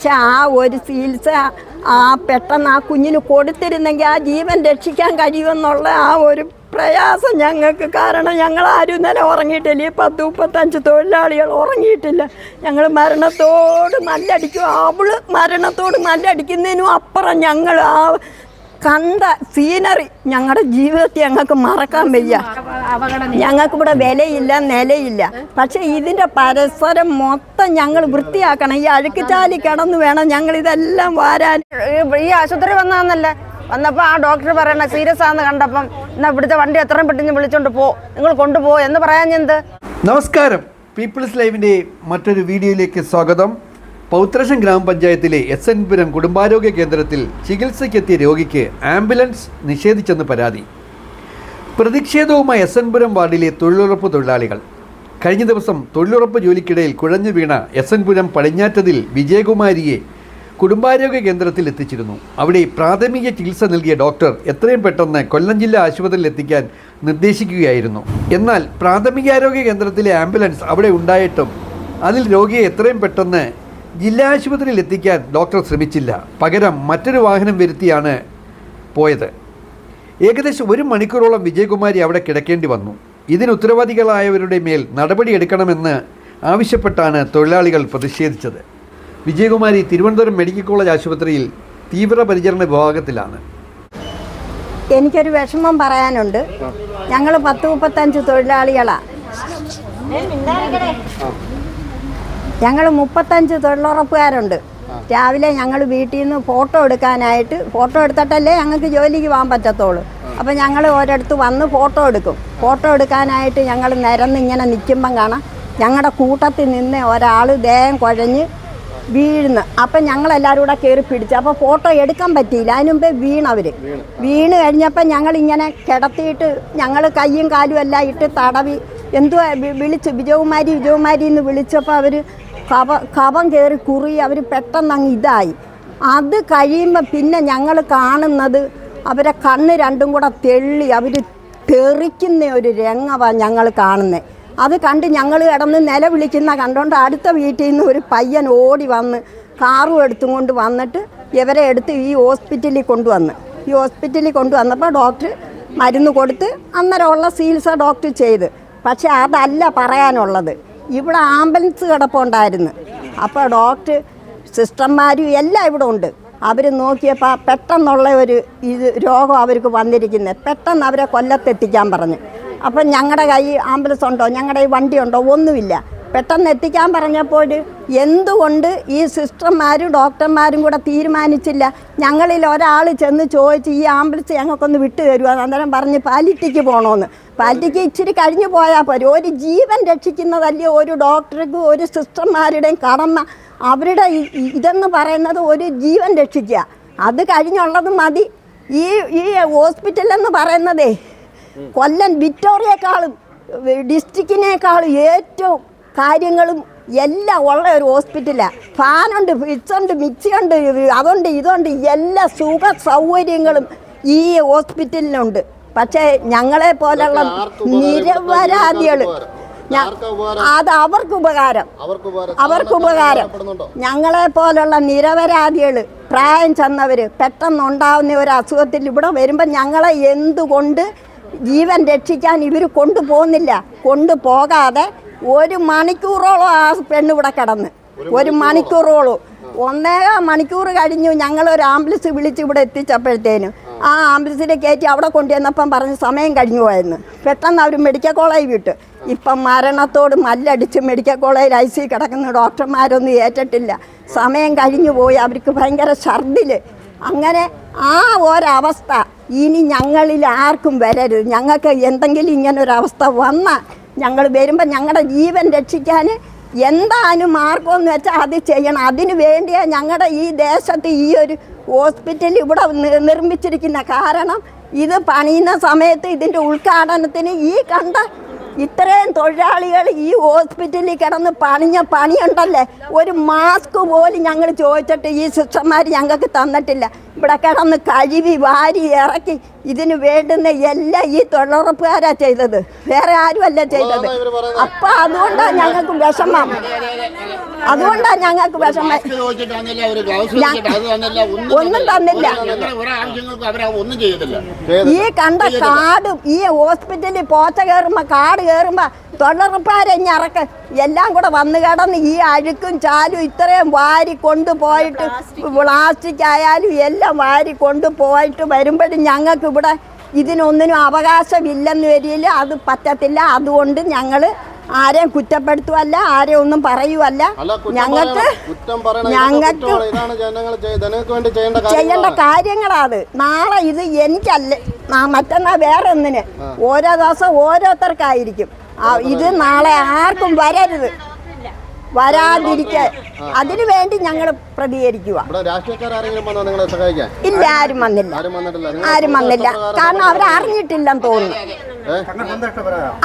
പക്ഷെ ആ ഒരു ചികിത്സ ആ പെട്ടെന്ന് ആ കുഞ്ഞിന് കൊടുത്തിരുന്നെങ്കിൽ ആ ജീവൻ രക്ഷിക്കാൻ കഴിയുമെന്നുള്ള ആ ഒരു പ്രയാസം ഞങ്ങൾക്ക് കാരണം ഞങ്ങൾ ആരും ഇന്നലെ ഉറങ്ങിയിട്ടില്ല. ഈ പത്ത് മുപ്പത്തഞ്ച് തൊഴിലാളികൾ ഉറങ്ങിയിട്ടില്ല. ഞങ്ങൾ മരണത്തോട് മല്ലടിക്കും അവൾ മരണത്തോട് മല്ലടിക്കുന്നതിനും അപ്പുറം ഞങ്ങൾ ആ കണ്ട സീനറി ഞങ്ങളുടെ ജീവിതത്തിൽ ഞങ്ങൾക്ക് മറക്കാൻ വയ്യ. ഞങ്ങൾക്ക് ഇവിടെ വിലയില്ല നിലയില്ല. പക്ഷെ ഇതിന്റെ പരസ്പരം മൊത്തം ഞങ്ങൾ വൃത്തിയാക്കണം. ഈ അഴുക്കുചാലി കിടന്ന് വേണം ഞങ്ങൾ ഇതെല്ലാം വാരാൻ. ഈ ആശുപത്രി വന്നാന്നല്ലേ വന്നപ്പോൾ ആ ഡോക്ടർ പറയണ സീരിയസ് ആണെന്ന് കണ്ടപ്പം എന്നാ ഇവിടുത്തെ വണ്ടി എത്രയും പെട്ടെന്ന് വിളിച്ചോണ്ട് പോ. നിങ്ങൾ കൊണ്ടുപോ എന്ന് പറയാൻ എന്ത് നമസ്കാരം. പീപ്പിൾസ് ലൈവിന്റെ മറ്റൊരു വീഡിയോയിലേക്ക് സ്വാഗതം. പൗത്രശം ഗ്രാമപഞ്ചായത്തിലെ എസ് എൻ പുരം കുടുംബാരോഗ്യ കേന്ദ്രത്തിൽ ചികിത്സയ്ക്കെത്തിയ രോഗിക്ക് ആംബുലൻസ് നിഷേധിച്ചെന്ന് പരാതി. പ്രതിഷേധവുമായി എസ് എൻ പുരം വാർഡിലെ തൊഴിലുറപ്പ് തൊഴിലാളികൾ. കഴിഞ്ഞ ദിവസം തൊഴിലുറപ്പ് ജോലിക്കിടയിൽ കുഴഞ്ഞു വീണ എസ് എൻ പുരം പടിഞ്ഞാറ്റതിൽ വിജയകുമാരിയെ കുടുംബാരോഗ്യ കേന്ദ്രത്തിൽ എത്തിച്ചിരുന്നു. അവിടെ പ്രാഥമിക ചികിത്സ നൽകിയ ഡോക്ടർ എത്രയും പെട്ടെന്ന് കൊല്ലം ജില്ലാ ആശുപത്രിയിൽ എത്തിക്കാൻ നിർദ്ദേശിക്കുകയായിരുന്നു. എന്നാൽ പ്രാഥമികാരോഗ്യ കേന്ദ്രത്തിലെ ആംബുലൻസ് അവിടെ ഉണ്ടായിട്ടും അതിൽ രോഗിയെ എത്രയും പെട്ടെന്ന് ജില്ലാ ആശുപത്രിയിൽ എത്തിക്കാൻ ഡോക്ടർ ശ്രമിച്ചില്ല. പകരം മറ്റൊരു വാഹനം വരുത്തിയാണ് പോയത്. ഏകദേശം ഒരു മണിക്കൂറോളം വിജയകുമാരി അവിടെ കിടക്കേണ്ടി വന്നു. ഇതിന് ഉത്തരവാദികളായവരുടെ മേൽ നടപടിയെടുക്കണമെന്ന് ആവശ്യപ്പെട്ടാണ് തൊഴിലാളികൾ പ്രതിഷേധിച്ചത്. വിജയകുമാരി തിരുവനന്തപുരം മെഡിക്കൽ കോളേജ് ആശുപത്രിയിൽ തീവ്രപരിചരണ വിഭാഗത്തിലാണ്. എനിക്കൊരു വിഷമം പറയാനുണ്ട്. ഞങ്ങൾ പത്ത് മുപ്പത്തഞ്ച് തൊഴിലാളികളാണ് ഞങ്ങൾ മുപ്പത്തഞ്ച് തൊഴിലുറപ്പുകാരുണ്ട്. രാവിലെ ഞങ്ങൾ വീട്ടിൽ നിന്ന് ഫോട്ടോ എടുക്കാനായിട്ട് ഫോട്ടോ എടുത്തിട്ടല്ലേ ഞങ്ങൾക്ക് ജോലിക്ക് പോകാൻ പറ്റത്തുള്ളൂ. അപ്പം ഞങ്ങൾ ഒരിടത്ത് വന്ന് ഫോട്ടോ എടുക്കും. ഫോട്ടോ എടുക്കാനായിട്ട് ഞങ്ങൾ നിരന്ന് ഇങ്ങനെ നിൽക്കുമ്പം കാണാം ഞങ്ങളുടെ കൂട്ടത്തിൽ നിന്ന് ഒരാൾ ദേഹം കുഴഞ്ഞ് വീഴുന്നു. അപ്പം ഞങ്ങളെല്ലാവരും കൂടെ കയറി പിടിച്ചു. അപ്പോൾ ഫോട്ടോ എടുക്കാൻ പറ്റിയില്ല. അതിന് മുമ്പേ വീണവർ വീണ്. കഴിഞ്ഞപ്പോൾ ഞങ്ങളിങ്ങനെ കിടത്തിയിട്ട് ഞങ്ങൾ കയ്യും കാലും എല്ലാം ഇട്ട് തടവി എന്തുവാ വിളിച്ചു വിജയകുമാരി വിജയകുമാരി എന്ന് വിളിച്ചപ്പോൾ അവർ കവ കവം കയറി കുറി അവർ പെട്ടെന്ന് അങ്ങ് ഇതായി. അത് കഴിയുമ്പോൾ പിന്നെ ഞങ്ങൾ കാണുന്നത് അവരെ കണ്ണ് രണ്ടും കൂടെ തെള്ളി അവർ തെറിക്കുന്ന ഒരു രംഗമാണ് ഞങ്ങൾ കാണുന്നത് അത് കണ്ട് ഞങ്ങൾ കിടന്ന് നിലവിളിക്കുന്ന കണ്ടുകൊണ്ട് അടുത്ത വീട്ടിൽ നിന്ന് ഒരു പയ്യൻ ഓടി വന്ന് കാറും എടുത്തും കൊണ്ട് വന്നിട്ട് ഇവരെ എടുത്ത് ഈ ഹോസ്പിറ്റലിൽ കൊണ്ടുവന്ന്. ഈ ഹോസ്പിറ്റലിൽ കൊണ്ടുവന്നപ്പോൾ ഡോക്ടർ മരുന്ന് കൊടുത്ത് അന്നേരമുള്ള ചികിത്സ ഡോക്ടർ ചെയ്ത്. പക്ഷേ അതല്ല പറയാനുള്ളത്. ഇവിടെ ആംബുലൻസ് കിടപ്പുണ്ടായിരുന്നു അപ്പോൾ ഡോക്ടർ സിസ്റ്റർമാരും എല്ലാം ഇവിടെ ഉണ്ട്. അവർ നോക്കിയപ്പോൾ പെട്ടെന്നുള്ള ഒരു ഇത് രോഗം അവർക്ക് വന്നിരിക്കുന്നത്. പെട്ടെന്ന് അവരെ കൊല്ലത്തെത്തിക്കാൻ പറഞ്ഞു. അപ്പം ഞങ്ങളുടെ കൈ ആംബുലൻസ് ഉണ്ടോ? ഞങ്ങളുടെ വണ്ടി ഉണ്ടോ? ഒന്നുമില്ല. പെട്ടെന്ന് എത്തിക്കാൻ പറഞ്ഞപ്പോൾ എന്തുകൊണ്ട് ഈ സിസ്റ്റർമാരും ഡോക്ടർമാരും കൂടെ തീരുമാനിച്ചില്ല? ഞങ്ങളിൽ ഒരാൾ ചെന്ന് ചോദിച്ച് ഈ ആംബുലൻസ് ഞങ്ങൾക്കൊന്ന് വിട്ടു തരുമോ? അന്നേരം പറഞ്ഞ് പാലിറ്റിക്ക് പോകണമെന്ന് പാലിറ്റിക്ക് ഇച്ചിരി കഴിഞ്ഞു പോയാൽ പോരെ. ഒരു ജീവൻ രക്ഷിക്കുന്നതല്ലേ ഒരു ഡോക്ടർക്കും ഒരു സിസ്റ്റർമാരുടെയും കടമ. അവരുടെ ഇതെന്ന് പറയുന്നത് ഒരു ജീവൻ രക്ഷിക്കുക. അത് കഴിഞ്ഞുള്ളത് മതി. ഈ ഈ ഹോസ്പിറ്റലെന്ന് പറയുന്നതേ കൊല്ലം വിക്ടോറിയേക്കാളും ഡിസ്ട്രിക്റ്റിനേക്കാളും ഏറ്റവും കാര്യങ്ങളും എല്ലാം ഉള്ള ഒരു ഹോസ്പിറ്റലാണ് ഫാനുണ്ട് ഫ്രിഡ്ജുണ്ട് മിക്സിയുണ്ട് അതുണ്ട് ഇതുണ്ട് എല്ലാ സുഖ സൗകര്യങ്ങളും ഈ ഹോസ്പിറ്റലിനുണ്ട്. പക്ഷേ ഞങ്ങളെ പോലെയുള്ള നിരപരാധികൾ അത് അവർക്ക് ഉപകാരം. അവർക്ക് ഉപകാരം. ഞങ്ങളെ പോലുള്ള നിരപരാധികൾ പ്രായം ചെന്നവർ പെട്ടെന്നുണ്ടാവുന്ന ഒരു അസുഖത്തിൽ ഇവിടെ വരുമ്പോൾ ഞങ്ങളെ എന്തുകൊണ്ട് ജീവൻ രക്ഷിക്കാൻ ഇവർ കൊണ്ടുപോകുന്നില്ല? കൊണ്ടുപോകാതെ ഒരു മണിക്കൂറോളം ആ പെണ്ണ് ഇവിടെ കിടന്ന്. ഒരു മണിക്കൂറോളം. ഒന്നേകാ മണിക്കൂർ കഴിഞ്ഞു ഞങ്ങൾ ഒരു ആംബുലൻസ് വിളിച്ച് ഇവിടെ എത്തിച്ചപ്പോഴത്തേനും ആ. ആംബുലൻസിനെ കയറ്റി അവിടെ കൊണ്ടുവന്നപ്പം പറഞ്ഞ് സമയം കഴിഞ്ഞു പോയെന്ന്. പെട്ടെന്ന് അവർ മെഡിക്കൽ കോളേജ് വിട്ടു. ഇപ്പം മരണത്തോട് മല്ലടിച്ച് മെഡിക്കൽ കോളേജിൽ ഐ സി കിടക്കുന്ന ഡോക്ടർമാരൊന്നും ഏറ്റിട്ടില്ല. സമയം കഴിഞ്ഞു പോയി. അവർക്ക് ഭയങ്കര ഛർദിൽ അങ്ങനെ ആ ഒരവസ്ഥ ഇനി ഞങ്ങളിൽ ആർക്കും വരരുത്. ഞങ്ങൾക്ക് എന്തെങ്കിലും ഇങ്ങനൊരവസ്ഥ വന്നാൽ ഞങ്ങൾ വരുമ്പോൾ ഞങ്ങളുടെ ജീവൻ രക്ഷിക്കാൻ എന്തായാലും മാർഗമെന്ന് വെച്ചാൽ അത് ചെയ്യണം. അതിന് വേണ്ടിയാ ഞങ്ങളുടെ ഈ ദേശത്ത് ഈ ഒരു ഹോസ്പിറ്റൽ ഇവിടെ നിർമ്മിച്ചിരിക്കുന്ന കാരണം ഇത് പണിയുന്ന സമയത്ത് ഇതിന്റെ ഉദ്ഘാടനത്തിന് ഈ കണ്ട ഇത്രയും തൊഴിലാളികൾ ഈ ഹോസ്പിറ്റലിൽ കിടന്ന് പണിഞ്ഞ പണിയുണ്ടല്ലേ? ഒരു മാസ്ക് പോലും ഞങ്ങൾ ചോദിച്ചിട്ട് ഈ സിസ്റ്റർമാർ ഞങ്ങൾക്ക് തന്നിട്ടില്ല. ഇവിടെ കിടന്ന് കഴുകി വാരി ഇറക്കി ഇതിന് വേണ്ടുന്ന എല്ലാം ഈ തൊഴിലുറപ്പുകാരാ ചെയ്തത്. വേറെ ആരുമല്ല ചെയ്തത്. അപ്പൊ അതുകൊണ്ടാണ് ഞങ്ങൾക്ക് വിഷമം. അതുകൊണ്ടാണ് ഞങ്ങൾക്ക് വിഷമം. ഒന്നും തന്നില്ല. ഈ കണ്ട കാടും ഈ ഹോസ്പിറ്റലിൽ പോച്ച കയറുമ്പോ കാട് കയറുമ്പോ തൊഴിലുറപ്പുകാരെ ഇറക്ക. എല്ലാം കൂടെ വന്ന് കിടന്ന് ഈ അഴുക്കും ചാലും ഇത്രയും വാരി കൊണ്ടുപോയിട്ട് പ്ലാസ്റ്റിക് ആയാലും എല്ലാം വാരി കൊണ്ടുപോയിട്ട് വരുമ്പോഴും ഞങ്ങൾക്ക് ഇവിടെ ഇതിനൊന്നിനും അവകാശമില്ലെന്ന് വരില്ല. അത് പറ്റത്തില്ല. അതുകൊണ്ട് ഞങ്ങൾ ആരെയും കുറ്റപ്പെടുത്തുവല്ല ആരെയും ഒന്നും പറയുവല്ല. ഞങ്ങൾക്ക് ഞങ്ങൾക്ക് ചെയ്യേണ്ട കാര്യങ്ങളാണ്. നാളെ ഇത് എനിക്കല്ല മറ്റന്നാ വേറെ ഒന്നിന് ഓരോ ദിവസം ഓരോരുത്തർക്കായിരിക്കും. ഇത് നാളെ ആർക്കും വരരുത്. വരാതിരിക്കാൻ. അതിനു വേണ്ടി ഞങ്ങൾ പ്രതികരിക്കുക ഇല്ല ആരും വന്നില്ല. ആരും വന്നിട്ടില്ല. ആരും വന്നില്ല. കാരണം അവരറിഞ്ഞിട്ടില്ലെന്ന് തോന്നുന്നു.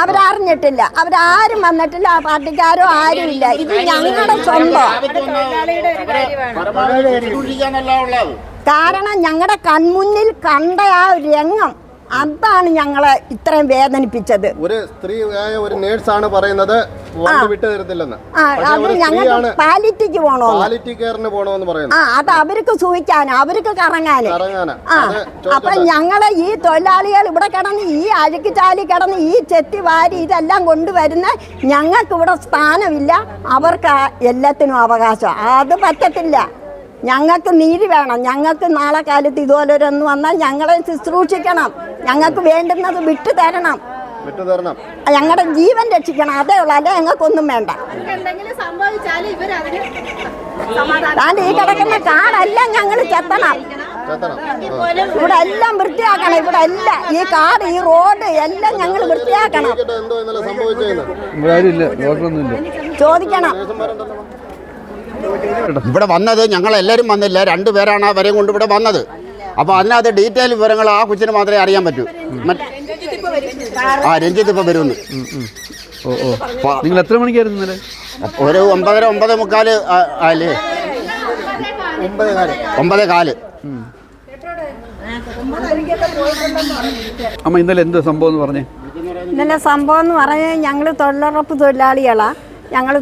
അവരറിഞ്ഞിട്ടില്ല അവരാരും വന്നിട്ടില്ല. ആ പാർട്ടിക്കാരോ ആരും ഇല്ല. ഇത് ഞങ്ങളുടെ സ്വന്തം. കാരണം ഞങ്ങളുടെ കൺമുന്നിൽ കണ്ട ആ രംഗം അതാണ് ഞങ്ങളെ ഇത്രയും വേദനിപ്പിച്ചത്. ഒരു സ്ത്രീയായ ഒരു നേഴ്സാണ് പറയുന്നത് ഞങ്ങൾക്ക് പാലിറ്റിക്ക് പറയുന്നു. ആ അത് അവർക്ക് സൂഹിക്കാന് അവർക്ക് കറങ്ങാന്. ആ അപ്പൊ. ഞങ്ങളെ ഈ തൊഴിലാളികൾ ഇവിടെ കിടന്ന് ഈ അഴുക്ക് ചാലി കിടന്ന് ഈ ചെത്തി വാരി ഇതെല്ലാം കൊണ്ടുവരുന്ന ഞങ്ങൾക്ക് ഇവിടെ സ്ഥാനമില്ല. അവർക്ക് എല്ലാത്തിനും അവകാശം. അത് പറ്റത്തില്ല. ഞങ്ങൾക്ക് നീതി വേണം. ഞങ്ങൾക്ക് നാളെ കാലത്ത് ഇതുപോലൊരൊന്ന് വന്നാൽ ഞങ്ങളെ ശുശ്രൂഷിക്കണം. ഞങ്ങൾക്ക് വേണ്ടുന്നത് വിട്ടു തരണം വിട്ടു തരണം ഞങ്ങളുടെ ജീവൻ രക്ഷിക്കണം. അതേ ഉള്ളൂ. അല്ലെ ഞങ്ങൾക്കൊന്നും വേണ്ട. താണ്ട് ഈ കിടക്കുന്ന കാടെല്ലാം ഞങ്ങൾ ചെത്തണം. ചേത്തണം. ഇവിടെ എല്ലാം വൃത്തിയാക്കണം. ഇവിടെ എല്ലാം ഈ കാട് ഈ റോഡ് എല്ലാം ഞങ്ങൾ വൃത്തിയാക്കണം. ചോദിക്കണം. ഇവിടെ വന്നത് ഞങ്ങൾ എല്ലാവരും വന്നില്ല രണ്ടുപേരാണ് അവരെയും കൊണ്ട് ഇവിടെ വന്നത്. അപ്പോൾ അതിനകത്ത് ഡീറ്റെയിൽ വിവരങ്ങൾ ആ കൊച്ചിന് മാത്രമേ അറിയാൻ പറ്റൂ. ആ രഞ്ജിത്ത് ഇപ്പൊ വരുമെന്ന് ഓ ഓ. നിങ്ങൾ എത്ര മണിക്കായിരുന്നു ഇന്നലെ? ഒരു ഒമ്പതര ഒമ്പത് മുക്കാൽ ആ- ആയില്ലേ? ഒമ്പതേ കാൽ. അമ്മ ഇന്നലെ എന്ത് സംഭവം എന്ന് പറഞ്ഞേ? ഇന്നലെ സംഭവം എന്ന് പറഞ്ഞാൽ ഞങ്ങൾ തൊഴിലുറപ്പ് തൊഴിലാളികളാണ് ഞങ്ങൾ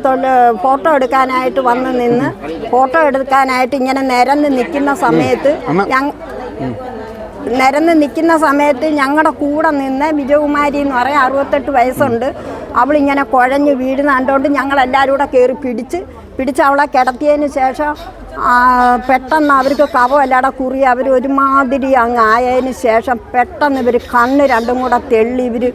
ഫോട്ടോ എടുക്കാനായിട്ട് വന്ന് നിന്ന് ഫോട്ടോ എടുക്കാനായിട്ട് ഇങ്ങനെ നിരന്ന് നിൽക്കുന്ന സമയത്ത് ഞങ്ങൾ നിരന്ന് നിൽക്കുന്ന സമയത്ത് ഞങ്ങളുടെ കൂടെ നിന്ന് വിജയകുമാരി എന്ന് പറയാൻ അറുപത്തെട്ട് വയസ്സുണ്ട്. അവളിങ്ങനെ കുഴഞ്ഞ് വീഴുന്ന കണ്ടുകൊണ്ട് ഞങ്ങളെല്ലാവരും കൂടെ കയറി പിടിച്ച് പിടിച്ച് അവളെ കിടത്തിയതിന് ശേഷം പെട്ടെന്ന് അവർക്ക് കവമല്ലാടെ കുറി അവർ ഒരുമാതിരി അങ്ങ് ആയതിന് ശേഷം പെട്ടെന്ന് ഇവർ കണ്ണ് രണ്ടും കൂടെ തെള്ളി ഇവർ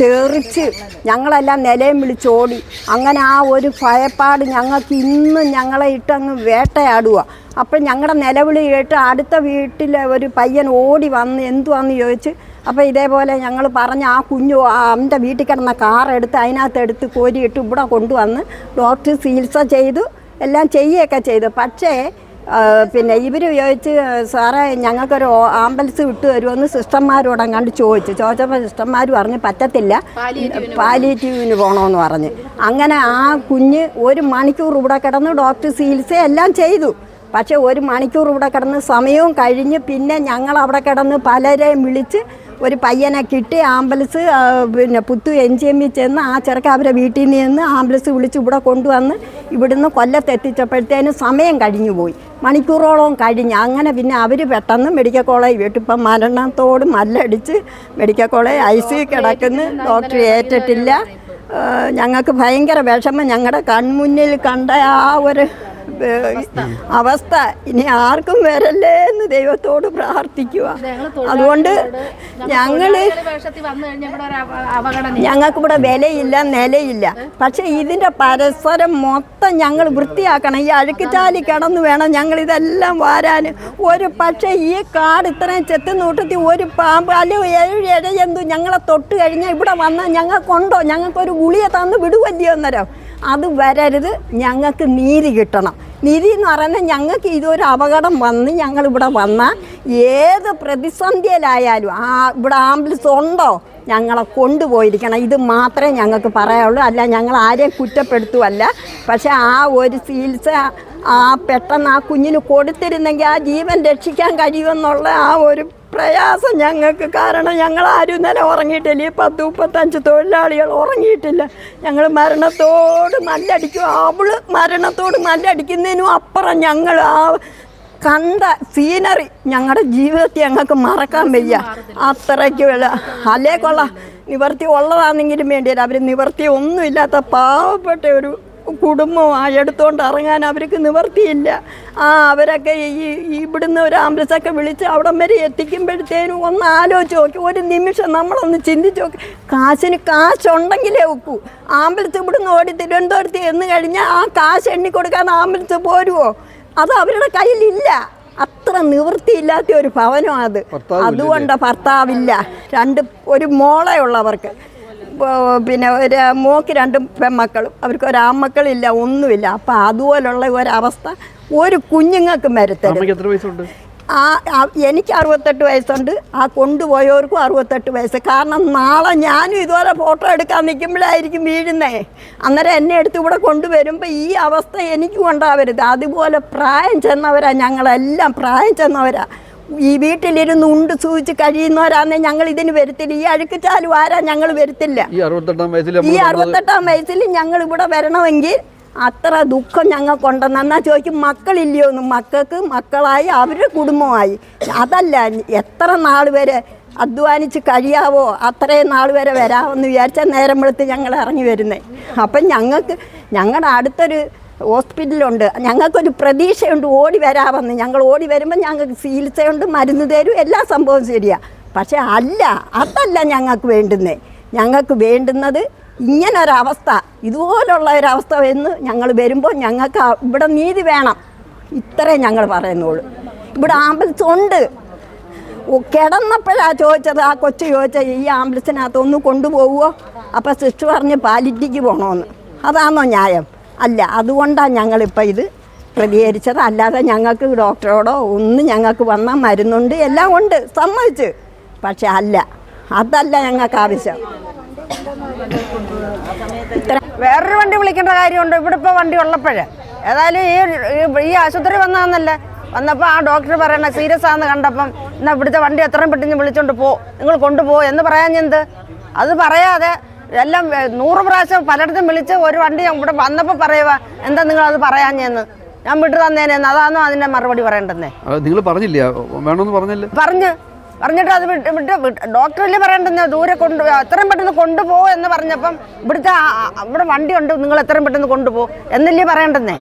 തെറിച്ച് ഞങ്ങളെല്ലാം നിലയും വിളിച്ചോടി അങ്ങനെ ആ ഒരു ഭയപ്പാട് ഞങ്ങൾക്ക് ഇന്നും ഞങ്ങളെ ഇട്ടങ്ങ് വേട്ടയാടുക അപ്പോൾ ഞങ്ങളുടെ നിലവിളി കേട്ട് അടുത്ത വീട്ടിലെ ഒരു പയ്യൻ ഓടി വന്ന് എന്തുവാന്ന് ചോദിച്ച് അപ്പോൾ ഇതേപോലെ ഞങ്ങൾ പറഞ്ഞ് ആ കുഞ്ഞു അവന്റെ വീട്ടിൽ കിടന്ന കാറെടുത്ത് അതിനകത്തെടുത്ത് കോരിയിട്ട് ഇവിടെ കൊണ്ടുവന്ന് ഡോക്ടർ ചികിത്സ ചെയ്തു. എല്ലാം ചെയ്യുകയൊക്കെ ചെയ്തു. പക്ഷേ പിന്നെ ഇവർ ചോദിച്ച് സാറേ ഞങ്ങൾക്കൊരു ആംബുലൻസ് വിട്ടു തരുമെന്ന് സിസ്റ്റർമാരോട് കണ്ട് ചോദിച്ചു. ചോദിച്ചപ്പോൾ സിസ്റ്റർമാർ പറഞ്ഞ് പറ്റത്തില്ല. പാലിയേറ്റീവിന് പോകണമെന്ന് പറഞ്ഞ്. അങ്ങനെ ആ കുഞ്ഞ് ഒരു മണിക്കൂർ ഇവിടെ കിടന്ന് ഡോക്ടർ ചികിത്സ എല്ലാം ചെയ്തു. പക്ഷേ ഒരു മണിക്കൂർ ഇവിടെ കിടന്ന് സമയവും കഴിഞ്ഞ് പിന്നെ ഞങ്ങൾ അവിടെ കിടന്ന് പലരെയും വിളിച്ച് ഒരു പയ്യനെ കിട്ടി ആംബുലൻസ് പിന്നെ പുത്തു എൻ ജി എമ്മിൽ ചെന്ന് ആ ചെറുക്ക അവരെ വീട്ടിൽ നിന്ന് ആംബുലൻസ് വിളിച്ച് ഇവിടെ കൊണ്ടുവന്ന് ഇവിടുന്ന് കൊല്ലത്തെത്തിച്ചപ്പോഴത്തേനും സമയം കഴിഞ്ഞു പോയി. മണിക്കൂറോളം കഴിഞ്ഞ്. അങ്ങനെ പിന്നെ അവർ പെട്ടെന്ന് മെഡിക്കൽ കോളേജ് വിട്ടു ഇപ്പം മരണത്തോട് മല്ലടിച്ച് മെഡിക്കൽ കോളേജ് ഐ സി കിടക്കുന്നു. ഡോക്ടർ ഏറ്റിട്ടില്ല. ഞങ്ങൾക്ക് ഭയങ്കര വിഷമം. ഞങ്ങളുടെ കൺമുന്നിൽ കണ്ട ആ ഒരു അവസ്ഥ. ഇനി ആർക്കും വരല്ലേ എന്ന് ദൈവത്തോട് പ്രാർത്ഥിക്കുക. അതുകൊണ്ട് ഞങ്ങൾ ഞങ്ങൾക്ക് ഇവിടെ വിലയില്ല നിലയില്ല. പക്ഷെ ഇതിന്റെ പരസ്പരം മൊത്തം ഞങ്ങൾ വൃത്തിയാക്കണം. ഈ അഴുക്കുചാലി കിടന്നു വേണം ഞങ്ങൾ ഇതെല്ലാം വാരാൻ. ഒരു പക്ഷേ ഈ കാട് ഇത്രയും ചെത്ത് നോട്ടത്തി ഒരു പാമ്പ് അല്ലെ ഏഴ് ഇഴജന്തു ഞങ്ങളെ തൊട്ട് കഴിഞ്ഞാൽ ഇവിടെ വന്നാൽ ഞങ്ങൾക്കുണ്ടോ? ഞങ്ങൾക്കൊരു ഗുളിയെ തന്ന് വിടുവല്ലയോ അന്നേരം? അത് വരരുത് ഞങ്ങൾക്ക് നീതി കിട്ടണം. നീതി എന്ന് പറയുന്നത് ഞങ്ങൾക്ക് ഇതൊരു അപകടം വന്ന് ഞങ്ങൾ ഇവിടെ വന്നാൽ ഏത് പ്രതിസന്ധിയിലായാലും ആ ഇവിടെ ആംബുലൻസ് ഉണ്ടോ ഞങ്ങളെ കൊണ്ടുപോയിരിക്കണം. ഇത് മാത്രമേ ഞങ്ങൾക്ക് പറയാനുള്ളൂ. അല്ല ഞങ്ങൾ ആരെയും കുറ്റപ്പെടുത്തുമല്ല പക്ഷേ ആ ഒരു ചികിത്സ ആ പെട്ടെന്ന് ആ കുഞ്ഞിന് കൊടുത്തിരുന്നെങ്കിൽ ആ ജീവൻ രക്ഷിക്കാൻ കഴിയുമെന്നുള്ള ആ ഒരു പ്രയാസം ഞങ്ങൾക്ക്. കാരണം ഞങ്ങൾ ആരും ഇന്നലെ ഉറങ്ങിയിട്ടില്ല. ഈ പത്ത് മുപ്പത്തഞ്ച് തൊഴിലാളികൾ ഉറങ്ങിയിട്ടില്ല. ഞങ്ങൾ മരണത്തോട് മല്ലടിക്കും. അവൾ മരണത്തോട് മല്ലടിക്കുന്നതിനും അപ്പുറം ഞങ്ങൾ ആ കണ്ട സീനറി ഞങ്ങളുടെ ജീവിതത്തെ ഞങ്ങൾക്ക് മറക്കാൻ വയ്യ. അത്രയ്ക്ക് വില അല്ലേ കൊള്ളാം. നിവർത്തി ഉള്ളതാണെങ്കിലും വേണ്ടിയില്ല. അവർ നിവർത്തി ഒന്നുമില്ലാത്ത പാവപ്പെട്ട ഒരു കുടുംബമാണ് എടുത്തുകൊണ്ട് ഇറങ്ങാൻ അവർക്ക് നിവർത്തിയില്ല. ആ അവരൊക്കെ ഈ ഇവിടുന്ന് ഒരു ആംബുലൻസൊക്കെ വിളിച്ച് അവിടം വരെ എത്തിക്കുമ്പോഴത്തേനും ഒന്ന് ആലോചിച്ച് നോക്കി. ഒരു നിമിഷം നമ്മളൊന്ന് ചിന്തിച്ച് നോക്കി. കാശിന് കാശുണ്ടെങ്കിലേ ഒക്കൂ ആംബുലൻസ് ഇവിടുന്ന് ഓടി തിരുവനന്തപുരത്ത് എന്ന് കഴിഞ്ഞാൽ ആ കാശ് എണ്ണി കൊടുക്കാൻ ആംബുലൻസ് പോരുമോ അത് അവരുടെ കയ്യിലില്ല. അത്ര നിവൃത്തിയില്ലാത്ത ഒരു ഭവനം അത്. അതുകൊണ്ട് ഭർത്താവില്ല. രണ്ട് ഒരു മോളെ ഉള്ളവർക്ക്. പിന്നെ ഒരു മോക്ക് രണ്ടും പെൺമക്കളും. അവർക്ക് ഒരു ആൺമക്കളില്ല ഒന്നുമില്ല. അപ്പം അതുപോലുള്ള ഒരവസ്ഥ ഒരു കുഞ്ഞുങ്ങൾക്കും മരുത്തരുത് ആ- എനിക്ക് അറുപത്തെട്ട് വയസ്സുണ്ട്. ആ കൊണ്ടുപോയവർക്കും അറുപത്തെട്ട് വയസ്സ്. കാരണം നാളെ ഞാനും ഇതുപോലെ ഫോട്ടോ എടുക്കാൻ നിൽക്കുമ്പോഴായിരിക്കും വീഴുന്നേ. അന്നേരം എന്നെ എടുത്ത് ഇവിടെ കൊണ്ടുവരുമ്പോൾ ഈ അവസ്ഥ എനിക്കും ഉണ്ടാവരുത്. അതുപോലെ പ്രായം ചെന്നവരാ ഞങ്ങളെല്ലാം. പ്രായം ചെന്നവരാ. ഈ വീട്ടിലിരുന്ന് ഉണ്ട് സൂചിച്ച് കഴിയുന്നവരാന്ന് ഞങ്ങൾ ഇതിന് വരുത്തില്ല. ഈ അഴുക്ക് ചാലും ആരാ ഞങ്ങൾ വരുത്തില്ല. ഈ അറുപത്തെട്ടാം വയസ്സിൽ ഈ അറുപത്തെട്ടാം വയസ്സിൽ ഞങ്ങൾ ഇവിടെ വരണമെങ്കിൽ അത്ര ദുഃഖം ഞങ്ങൾക്കുണ്ടെന്ന് എന്നാൽ ചോദിക്കും മക്കളില്ലയോ? എന്ന്. മക്കൾക്ക് മക്കളായി അവരുടെ കുടുംബമായി. അതല്ല എത്ര നാൾ വരെ അധ്വാനിച്ച് കഴിയാവോ അത്രയും നാൾ വരെ വരാമെന്ന് വിചാരിച്ചാൽ നേരം വെളുത്ത് ഞങ്ങൾ ഇറങ്ങി വരുന്നേ. അപ്പം ഞങ്ങൾക്ക് ഞങ്ങളുടെ അടുത്തൊരു ഹോസ്പിറ്റലുണ്ട് ഞങ്ങൾക്കൊരു പ്രതീക്ഷയുണ്ട് ഓടി വരാമെന്ന്. ഞങ്ങൾ ഓടി വരുമ്പോൾ ഞങ്ങൾക്ക് ചികിത്സയുണ്ട് മരുന്ന് തരും എല്ലാ സംഭവം ശരിയാണ് പക്ഷെ അല്ല അതല്ല ഞങ്ങൾക്ക് വേണ്ടുന്നത് ഞങ്ങൾക്ക് വേണ്ടുന്നത് ഇങ്ങനൊരവസ്ഥ ഇതുപോലുള്ള ഒരവസ്ഥ എന്ന് ഞങ്ങൾ വരുമ്പോൾ ഞങ്ങൾക്ക് ഇവിടെ നീതി വേണം. ഇത്രേ ഞങ്ങൾ പറയുന്നുള്ളൂ. ഇവിടെ ആംബുലൻസ് ഉണ്ട്. കിടന്നപ്പോഴാണ് കിടന്നപ്പോഴാ ചോദിച്ചത് ആ കൊച്ചു ചോദിച്ചത് ഈ ആംബുലൻസിനകത്ത് ഒന്ന് കൊണ്ടുപോകുമോ അപ്പം സിസ്റ്റർ പറഞ്ഞ് പാലിറ്റിക്ക് പോകണമെന്ന് അതാണോ ന്യായം? അല്ല അതുകൊണ്ടാണ് ഞങ്ങളിപ്പോൾ ഇത് പ്രതികരിച്ചത്. അല്ലാതെ ഞങ്ങൾക്ക് ഡോക്ടറോടോ ഒന്നും ഞങ്ങൾക്ക് വന്ന മരുന്നുണ്ട് എല്ലാം ഉണ്ട് സമ്മതിച്ച്. പക്ഷെ അല്ല അതല്ല ഞങ്ങൾക്ക് ആവശ്യം. വേറൊരു വണ്ടി വിളിക്കേണ്ട കാര്യമുണ്ട്. ഇവിടെ ഇപ്പോൾ വണ്ടി ഉള്ളപ്പോഴേ. ഏതായാലും ഈ- ഈ ആശുപത്രി വന്നതെന്നല്ലേ? വന്നപ്പോൾ ആ ഡോക്ടർ പറയണ സീരിയസ് ആണെന്ന് കണ്ടപ്പം എന്നാൽ ഇവിടുത്തെ വണ്ടി എത്രയും പെട്ടെന്ന് വിളിച്ചോണ്ട് പോ. നിങ്ങൾ കൊണ്ടുപോ എന്ന് പറയാൻ എന്ത് അത് പറയാതെ എല്ലാം നൂറ് പ്രാവശ്യം പലയിടത്തും വിളിച്ച് ഒരു വണ്ടി ഇവിടെ വന്നപ്പോൾ പറയുക എന്താ നിങ്ങൾ അത് പറയാഞ്ഞെന്ന്? ഞാൻ വിട്ടു തന്നേനെന്ന് അതാണോ അതിന്റെ മറുപടി പറയണ്ടെന്നേ? നിങ്ങൾ പറഞ്ഞില്ല? വേണമെന്ന് പറഞ്ഞില്ല? പറഞ്ഞ്. പറഞ്ഞിട്ട് അത് വിട്ട് വിട്ട് വിട്ട് ഡോക്ടറല്ലേ പറയണ്ടെന്ന്? ദൂരെ കൊണ്ട് എത്രയും പെട്ടെന്ന് കൊണ്ടുപോ എന്ന് പറഞ്ഞപ്പം ഇവിടുത്തെ ആ- വണ്ടി ഇവിടെ വണ്ടിയുണ്ട് നിങ്ങൾ എത്രയും പെട്ടെന്ന് കൊണ്ടുപോകും എന്നല്ലേ പറയണ്ടെന്നേ?